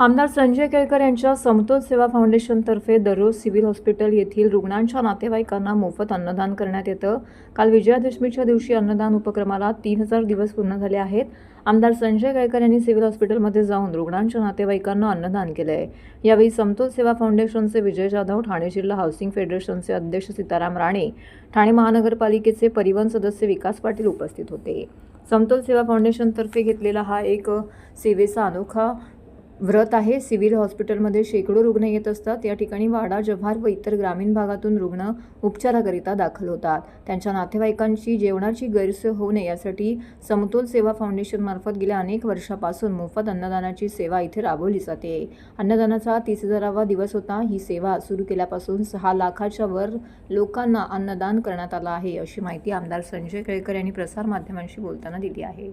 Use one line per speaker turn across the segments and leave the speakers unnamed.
आमदार संजय केळकर यांच्या समतोल सेवा फाउंडेशनतर्फे दररोज सिव्हिल हॉस्पिटल येथील रुग्णांच्या नातेवाईकांना मोफत अन्नदान करण्यात येतं. काल विजयादशमीच्या दिवशी अन्नदान उपक्रमाला तीन हजार दिवस पूर्ण झाले आहेत. आमदार संजय केळकर यांनी सिव्हिल हॉस्पिटलमध्ये जाऊन रुग्णांच्या नातेवाईकांना अन्नदान केलं आहे यावेळी समतोल सेवा फाउंडेशनचे विजय जाधव ठाणे जिल्हा हाऊसिंग फेडरेशनचे अध्यक्ष सीताराम राणे ठाणे महानगरपालिकेचे परिवहन सदस्य विकास पाटील उपस्थित होते. समतोल सेवा फाउंडेशनतर्फे घेतलेला हा एक सेवेचा अनोखा व्रत आहे. सिव्हिल हॉस्पिटलमध्ये शेकडो रुग्ण येत असतात. या ठिकाणी वाडा जव्हार व इतर ग्रामीण भागातून रुग्ण उपचाराकरिता दाखल होतात. त्यांच्या नातेवाईकांची जेवणाची गैरसोय होऊ नये यासाठी समतोल सेवा फाउंडेशनमार्फत गेल्या अनेक वर्षापासून मोफत अन्नदानाची सेवा इथे राबवली जाते. अन्नदानाचा तीस हजारावा दिवस होता. ही सेवा सुरू केल्यापासून सहा लाखाच्या वर लोकांना अन्नदान करण्यात आलं आहे अशी माहिती आमदार संजय केळकर यांनी प्रसारमाध्यमांशी बोलताना दिली आहे.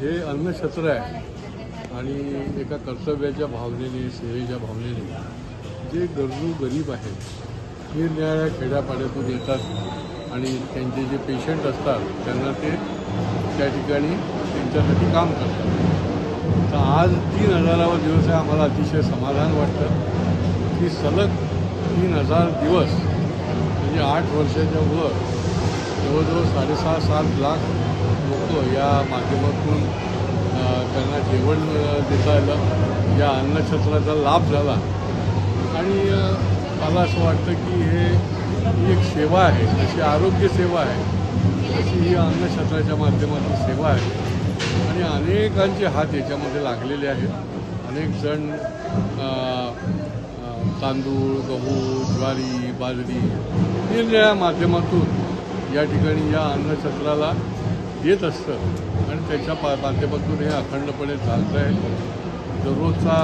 हे अन्नछत्र आहे आणि एका कर्तव्याच्या भावनेने सेवेच्या भावनेने जे गरजू गरीब आहेत निरनिराळ्या खेड्यापाड्यातून येतात आणि त्यांचे जे पेशंट असतात त्यांना ते त्या ठिकाणी त्यांच्यासाठी काम करतात. तर आज तीन हजारावा दिवस आहे आम्हाला अतिशय समाधान वाटतं. की सलग तीन हजार दिवस म्हणजे आठ वर्षाच्या वर जवळजवळ साडेसहा सात लाख लोक या माध्यमातून त्यांना जेवण देता आलं. या अन्नछत्राचा लाभ झाला. आणि मला असं वाटतं की हे एक सेवा आहे जशी आरोग्य सेवा आहे. तशी ही अन्नछत्राच्या माध्यमातून सेवा आहे. आणि अनेकांचे हात याच्यामध्ये लागलेले आहेत. अनेक जण तांदूळ गहू ज्वारी बाजरी निरनिळ्या माध्यमातून या ठिकाणी या अन्नछत्राला येत असतं. आणि त्याच्या पा माध्यमातून हे अखंडपणे चालतं आहे. दररोजचा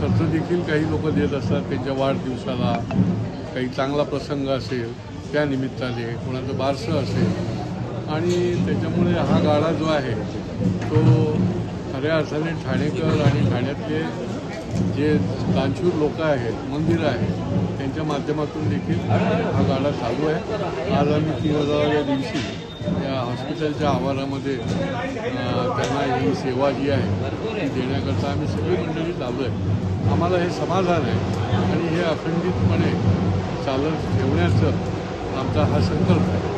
खर्च देखील काही लोक देत असतात. त्यांच्या वाढदिवसाला काही चांगला प्रसंग असेल त्या निमित्ताने कोणाचं बारसं असेल आणि त्याच्यामुळे हा गाडा जो आहे तो खऱ्या अर्थाने ठाणेकर आणि ठाण्यातले जे दानशूर लोक आहेत मंदिरं आहेत त्यांच्या माध्यमातून देखील हा गाडा चालू आहे. आज आम्ही तीन हजाराव्या दिवशी या हॉस्पिटलच्या आवारामध्ये त्यांना ही सेवा जी आहे ती देण्याकरता आम्ही सगळी मंडळी चालू आहे. आम्हाला हे समाधान आहे आणि हे अखंडितपणे चालत ठेवण्याचं आमचा हा संकल्प आहे.